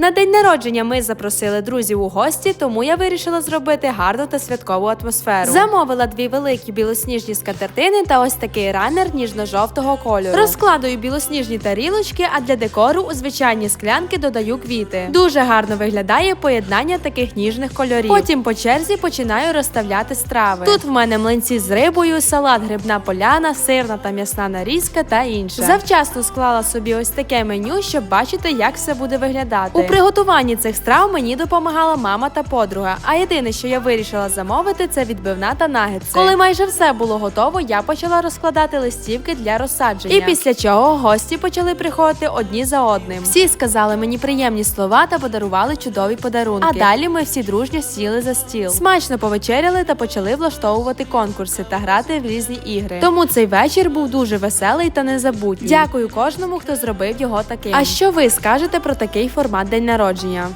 На день народження ми запросили друзів у гості, тому я вирішила зробити гарну та святкову атмосферу. Замовила дві великі білосніжні скатертини та ось такий ранер ніжно-жовтого кольору. Розкладую білосніжні тарілочки, а для декору у звичайні склянки додаю квіти. Дуже гарно виглядає поєднання таких ніжних кольорів. Потім по черзі починаю розставляти страви. Тут в мене млинці з рибою, салат, грибна поляна, сирна та м'ясна нарізка та інше. Завчасно склала собі ось таке меню, щоб бачити, як все буде виглядати. Приготуванні цих страв мені допомагала мама та подруга. А єдине, що я вирішила замовити, це відбивна та нагетси. Коли майже все було готово, я почала розкладати листівки для розсадження. І після чого гості почали приходити одні за одним. Всі сказали мені приємні слова та подарували чудові подарунки. А далі ми всі дружньо сіли за стіл. Смачно повечеряли та почали влаштовувати конкурси та грати в різні ігри. Тому цей вечір був дуже веселий та незабутній. Дякую кожному, хто зробив його таким. А що ви скажете про такий формат день народження?